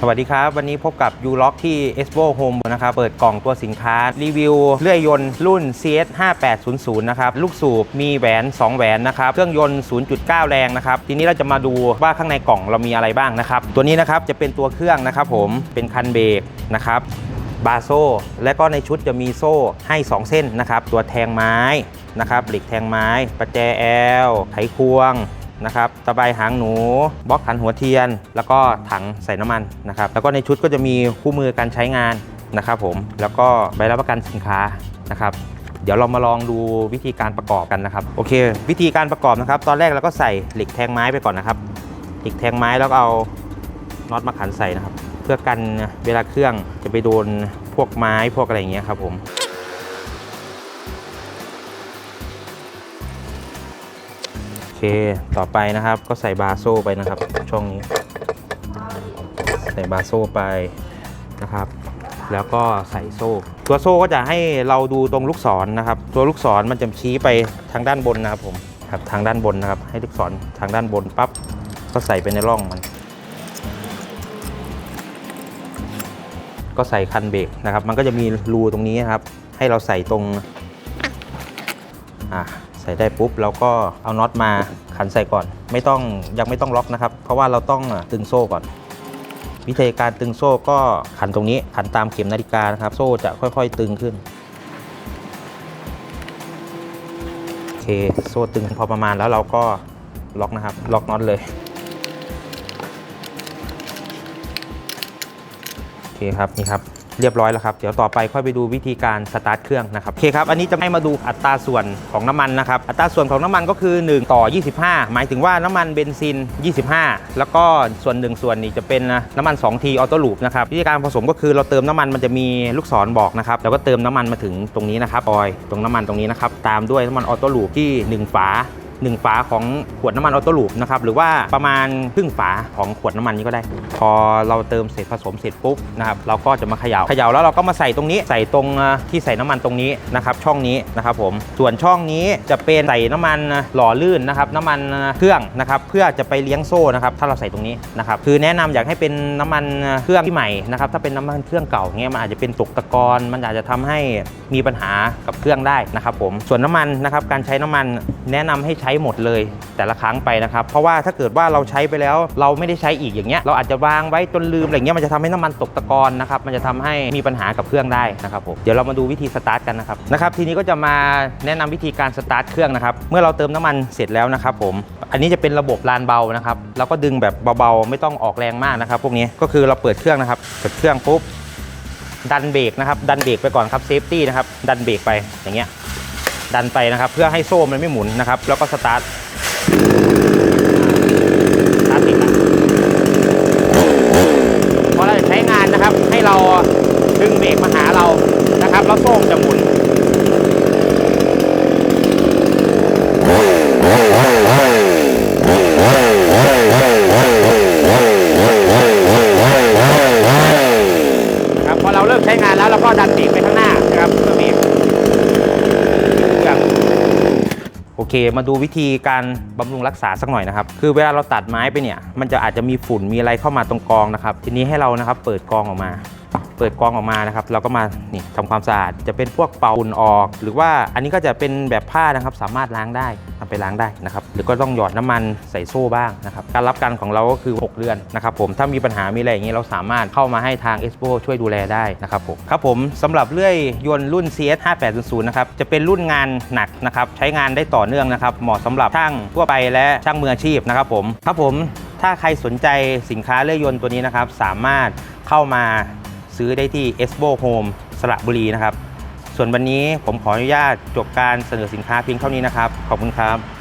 สวัสดีครับ วันนี้พบกับ u l o c k ที่ Expo Home นะครับ เปิดกล่องตัวสินค้า รีวิวเลื่อยยนต์รุ่น CS 5800นะครับ ลูกสูบมีแหวน 2 แหวนนะครับ เครื่องยนต์ 0.9 แรงนะครับ ทีนี้เราจะมาดูว่าข้างในกล่องเรามีอะไรบ้างนะครับ ตัวนี้นะครับจะเป็นตัวเครื่องนะครับผมเป็นคันเบรกนะครับบาโซ่ และก็ในชุดจะมีโซ่ให้ 2 เส้นนะครับ ตัวแทงไม้นะครับเหล็กแทงไม้ ประแจแอลไขควง นะครับตะไบหางหนูบล็อกขันหัวเทียน แล้วก็ถังใส่น้ำมันนะครับแล้วก็ในชุดก็จะมีคู่มือการใช้งานนะครับผมแล้วก็ใบรับประกันสินค้านะครับเดี๋ยวเรามาลองดูวิธีการประกอบกันนะครับโอเค วิธีการประกอบนะครับ ตอนแรกเราก็ใส่เหล็กแทงไม้ไปก่อนนะครับเหล็กแทงไม้แล้วเอาน็อตมาขันใส่นะครับ เพื่อกันเวลาเครื่องจะไปโดนพวกไม้พวกอะไรอย่างเงี้ยครับผม ต่อไปนะครับก็ใส่บาโซ่ไปนะครับ ช่องนี้ ใส่บาโซ่ไปนะครับ แล้วก็ใส่โซ่ ตัวโซ่ก็จะให้เราดูตรงลูกศรนะครับ ตัวลูกศรมันจะชี้ไปทางด้านบนนะครับผมครับทางด้านบนนะครับ ให้ลูกศรทางด้านบนปั๊บก็ใส่ไปในร่องมัน ก็ใส่คันเบรกนะครับ มันก็จะมีรูตรงนี้นครับ ให้เราใส่ตรงอะ ใส่ได้ปุ๊บเราก็เอาน็อตมาขันใส่ก่อน ไม่ต้องยังไม่ต้องล็อกนะครับ เพราะว่าเราต้องตึงโซ่ก่อน วิธีการตึงโซ่ก็ขันตรงนี้ขันตามเข็มนาฬิกานะครับ โซ่จะค่อยๆตึงขึ้นโอเคโซ่ตึงพอประมาณแล้วเราก็ล็อกนะครับ ล็อกน็อตเลยโอเคครับนี่ครับ เรียบร้อยแล้วครับ เดี๋ยวต่อไปค่อยไปดูวิธีการสตาร์ทเครื่องนะครับโอเคครับ อันนี้จะให้มาดูอัตราส่วนของน้ำมันนะครับ อัตราส่วนของน้ำมันก็คือ 1 ต่อ 25 หมายถึงว่าน้ำมันเบนซิน 25 แล้วก็ส่วน 1 ส่วนนี้จะเป็นน้ำมัน2ทีออโต้ลูปนะครับวิธีการผสมก็คือเราเติมน้ำมันมันจะมีลูกศรบอกนะครับแล้วก็เติมน้ำมันมาถึงตรงนี้นะครับออยตรงน้ำมันตรงนี้นะครับตามด้วยน้ำมันออโต้ลูปที่ 1 ฝา หนึ่งฝาของขวดน้ำมันออโต้ลูปนะครับหรือว่าประมาณครึ่งฝาของขวดน้ำมันนี้ก็ได้ พอเราเติมเสร็จผสมเสร็จปุ๊บนะครับเราก็จะมาเขยา่าเขย่าแล้วเราก็มาใส่ตรงนี้ใส่ตรงที่ใส่น้ำมันตรงนี้นะครับช่องนี้นะครับผมส่วนช่องนี้จะเป็นใส่น้ำมันหล่อลื่นนะครับน้ำมันเครื่องนะครับเพื่อจะไปเลี้ยงโซ่นะครับถ้าเราใส่ตรงนี้นะครับคือแนะนำอยากให้เป็นน้ำมันเครื่องที่ใหม่นะครับถ้าเป็นน้ำมันเครื่องเก่าเงี้ยมันอาจจะเป็นตกตะกอนมันอาจจะทำให้มีปัญหากับเครื่องได้นะครับผมส่วนน้ำมันนะครับการใช้น้ำมันแนะนำให้ใช้หมดเลยแต่ละครั้งไปนะครับ เพราะว่าถ้าเกิดว่าเราใช้ไปแล้ว เราไม่ได้ใช้อีกอย่างเงี้ยเราอาจจะวางไว้จนลืมอะไรเงี้ยมันจะทำให้น้ำมันตกตะกอนนะครับมันจะทำให้มีปัญหากับเครื่องได้นะครับผมเดี๋ยวเรามาดูวิธีสตาร์ทกันนะครับนะครับทีนี้ก็จะมาแนะนำวิธีการสตาร์ทเครื่องนะครับเมื่อเราเติมน้ำมันเสร็จแล้วนะครับผมอันนี้จะเป็นระบบลานเบานะครับเราก็ดึงแบบเบาๆ ไม่ต้องออกแรงมากนะครับ พวกนี้ก็คือเราเปิดเครื่องนะครับเปิดเครื่องปุ๊บดันเบรกนะครับดันเบรกไปก่อนครับเซฟตี้นะครับดันเบรกไปอย่างเงี้ย ดันไปนะครับ เพื่อให้โซ่มันไม่หมุนนะครับ แล้วก็สตาร์ท สตาร์ทติดแล้วพอเราจะใช้งานนะครับ ให้เราดึงเบรกมาหาเรานะครับ แล้วโซ่มันจะหมุน ครับพอเราเริ่มใช้งานแล้วเราก็ดันเบรกไปข้างหน้านะครับเพื่อเบรกเครื่องโอ เค มาดูวิธีการบำรุงรักษาสักหน่อยนะครับ คือเวลาเราตัดไม้ไปเนี่ย มันจะอาจจะมีฝุ่นมีอะไรเข้ามาตรงกองนะครับ ทีนี้ให้เรานะครับเปิดกองออกมา เปิดกองออกมานะครับ เราก็มานี่ทำความสะอาด จะเป็นพวกเป่าฝุ่นออก หรือว่าอันนี้ก็จะเป็นแบบผ้านะครับ สามารถล้างได้ นำไปล้างได้นะครับหรือก็ต้องหยอดน้ำมันใส่โซ่บ้างนะครับการรับการของเราก็คือ 6 เดือนนะครับผมถ้ามีปัญหามีอะไรอย่างนี้เราสามารถเข้ามาให้ทาง Expo ช่วยดูแลได้นะครับผมครับผมสำหรับเลื่อยยนต์รุ่น CS 5800นะครับจะเป็นรุ่นงานหนักนะครับใช้งานได้ต่อเนื่องนะครับเหมาะสำหรับช่างทั่วไปและช่างมืออาชีพนะครับผมครับผมถ้าใครสนใจสินค้าเลื่อยยนต์ตัวนี้นะครับสามารถเข้ามาซื้อได้ที่ Expo Home สระบุรีนะครับ ส่วนวันนี้ผมขออนุญาตจบการเสนอสินค้าเพียงเท่านี้นะครับ ขอบคุณครับ